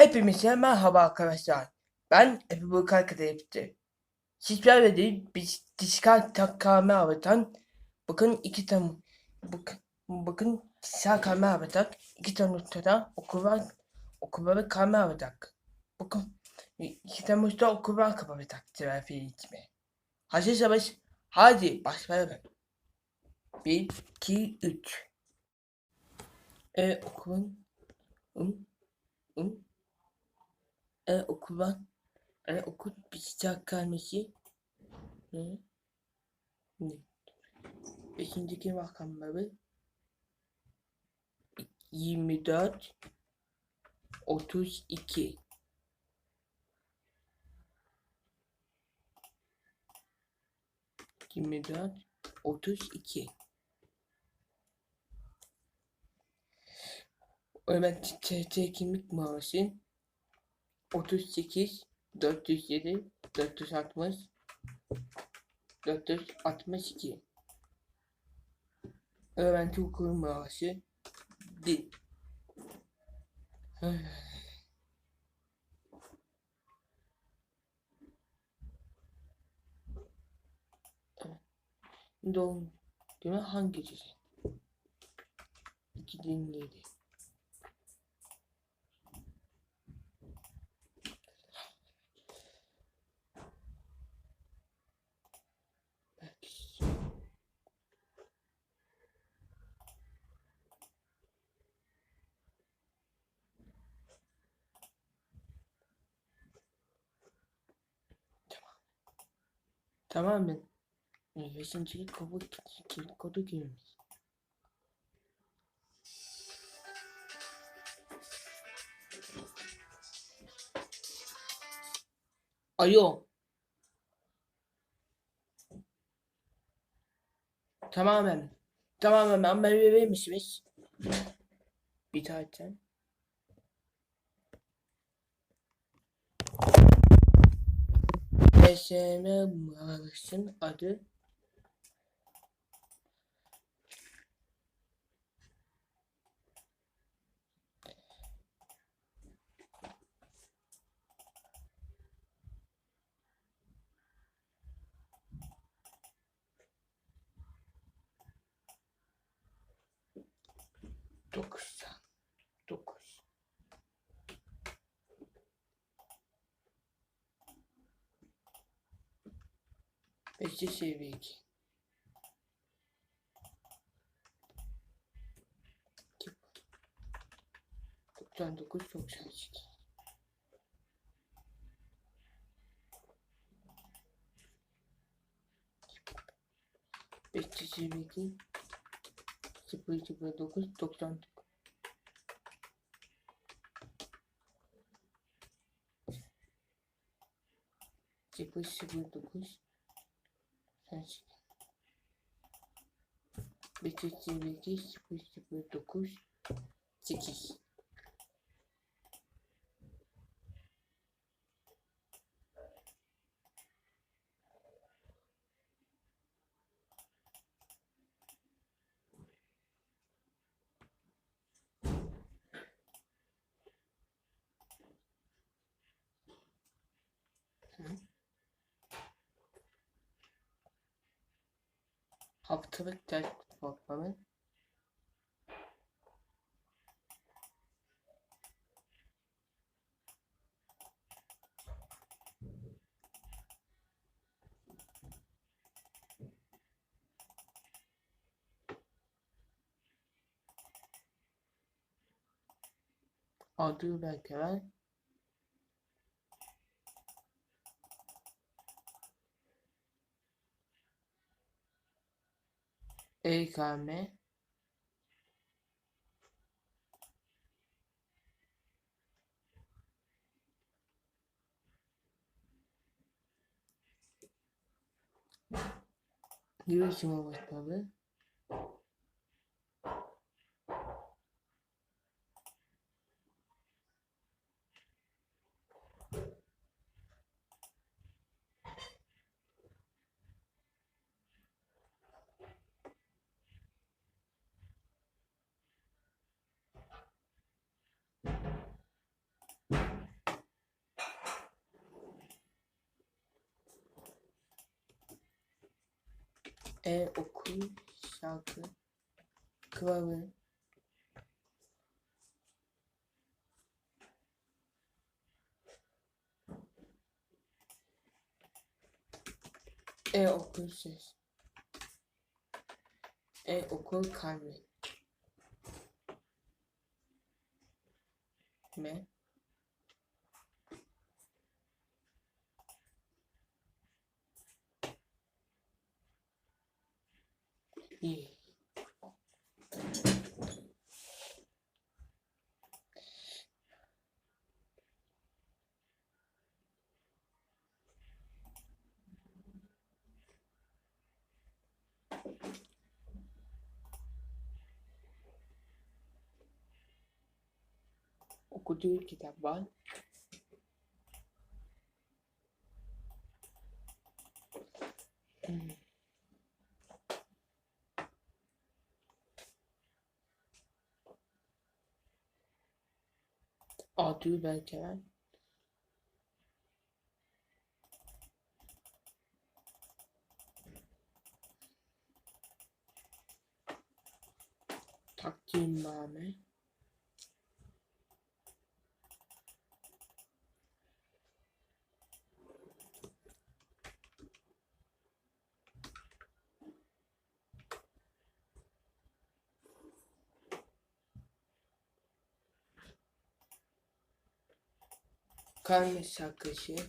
Hepinize merhaba arkadaşlar. Ben Ebu Bakar Kadayıp'tı. Sizlerle de biz dijital takame avatan bakın iki tam bakın, bakın dijital kame avatak iki Temmuz'da okullar okulları kame avatak. Bakın iki Temmuz'da okullar kapatacak trafiği içme. Hazırsanız hadi başlayalım. Bir, iki, üç. E okulun um, um, e okuldan e okul bitecek gelmesi ne? Ne? Beşinci rakamları 24 32 24 32 Ömer TT kimlik numarası 38 407 460 462 Öğrenci okulu numarası Dil. Doğum günü hangi gecesi? 2007 Tamamen e, beşincilik kodu, kilit kodu girmiş. Alo. Tamamen. Tamamen ben verir misiniz? Bir tane. PSN Marş'ın adı doksan dokuz. Beşinci seviye iki. Doksan dokuz doksan sekiz. Beşinci seviye iki. Sıfır sıfır dokuz doksan dokuz. Sıfır sıfır. Значит, бегите, битюсь, пусть будет укус, тикись. Haftalık ders toplamı adı belgeler EKM Yürüyüşüme başladı. E okul şarkı kılavuz E okul ses E okul kalbi M Couture qui est bonne. Hmm. düğmen kenar. 닦인 다음에 takdimname Karne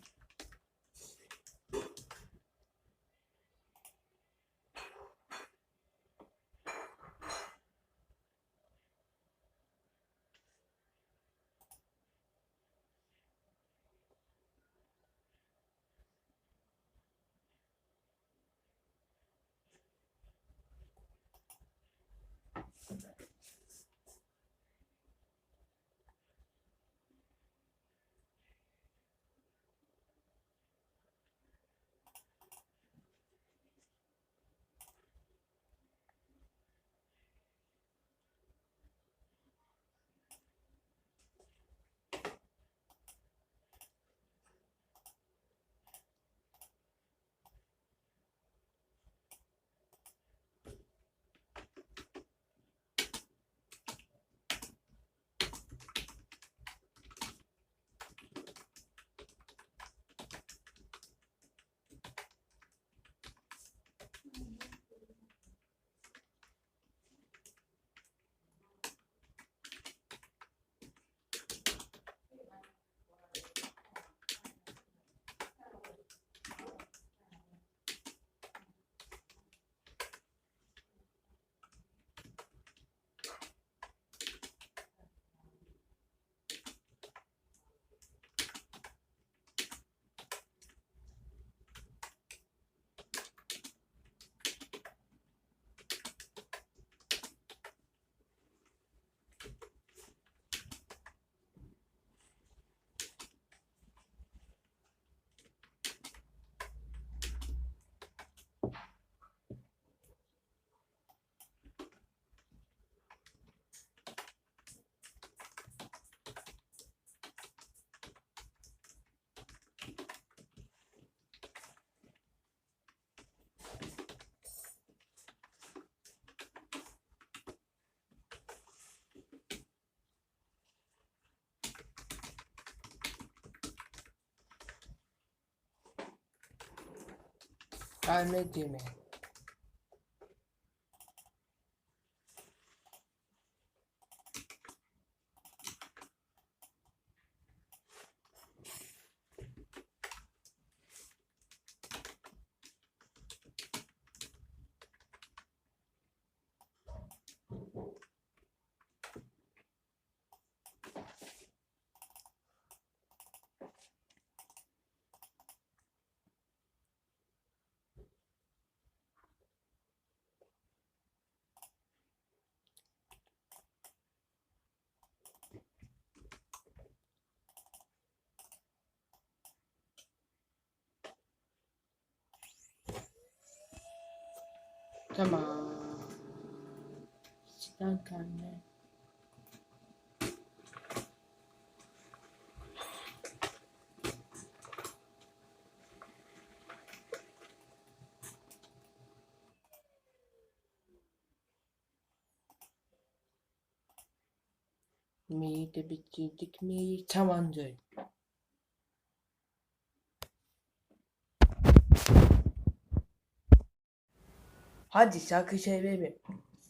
I make Gmail. Tamam. Çıkan karne. Meyi de bitirdik meyi tamamdır. Hadi şarkı çevirelim.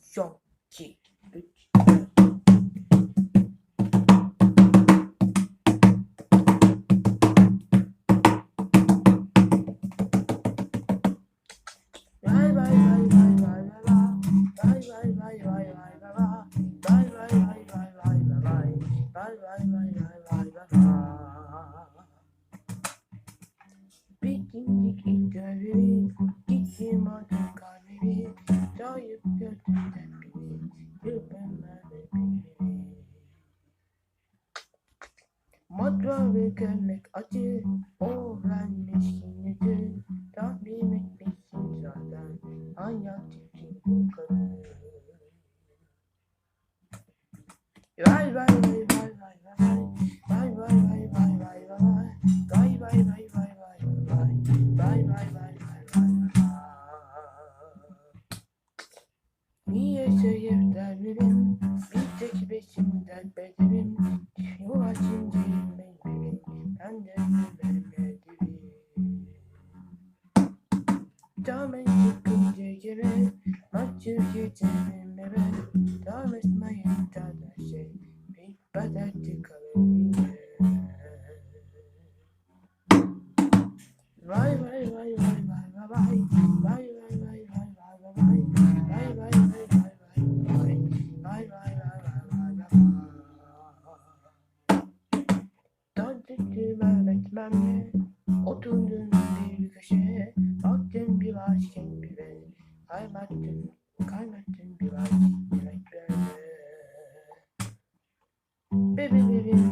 Son, iki, üç. Picking, picking, driving, kicking my car baby. Girl, you feel that baby. You acı. O vermiş. Tahmin etmişsin zaten. Hayat için bu kadar. Vay vay vay vay vay vay. Vay vay vay. Damen çıkınca yere Maçı geçelim eve Devam etmeyin tada şey Bir bedel kalın Vay vay vay vay vay vay vay Vay vay vay vay vay vay vay Vay vay vay vay vay vay Vay vay vay vay vay vay Döndüktüm öğretmenle Oturdum bir bakışı Attın bir başkin bir ben Kaybettin, kaybettin bir başkin bir ben Bebe bebe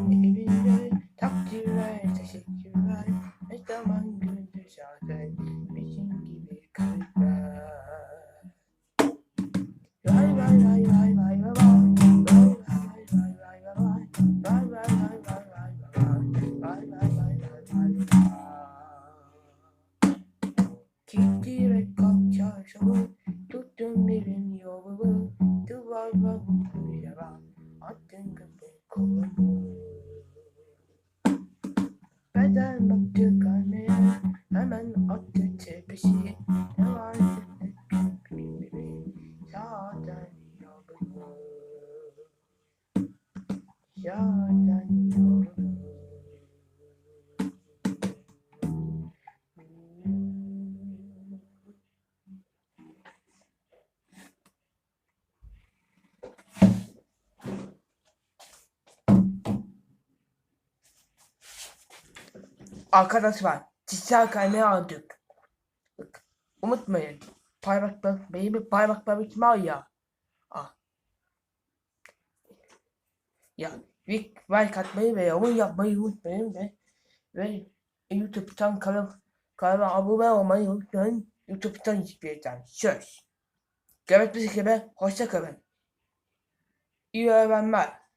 Arkadaşlar kişisel kaynağı aldık. Unutmayın. Parmaklar, benim parmaklarım var ya. Ah. Ya like, like atmayı ve yorum yapmayı unutmayın ve ve YouTube'dan kanal kanalıma abone olmayı unutmayın. YouTube'dan izleyeceğim. Söz. Görüşmek üzere. Hoşça kalın. İyi öğrenmeler.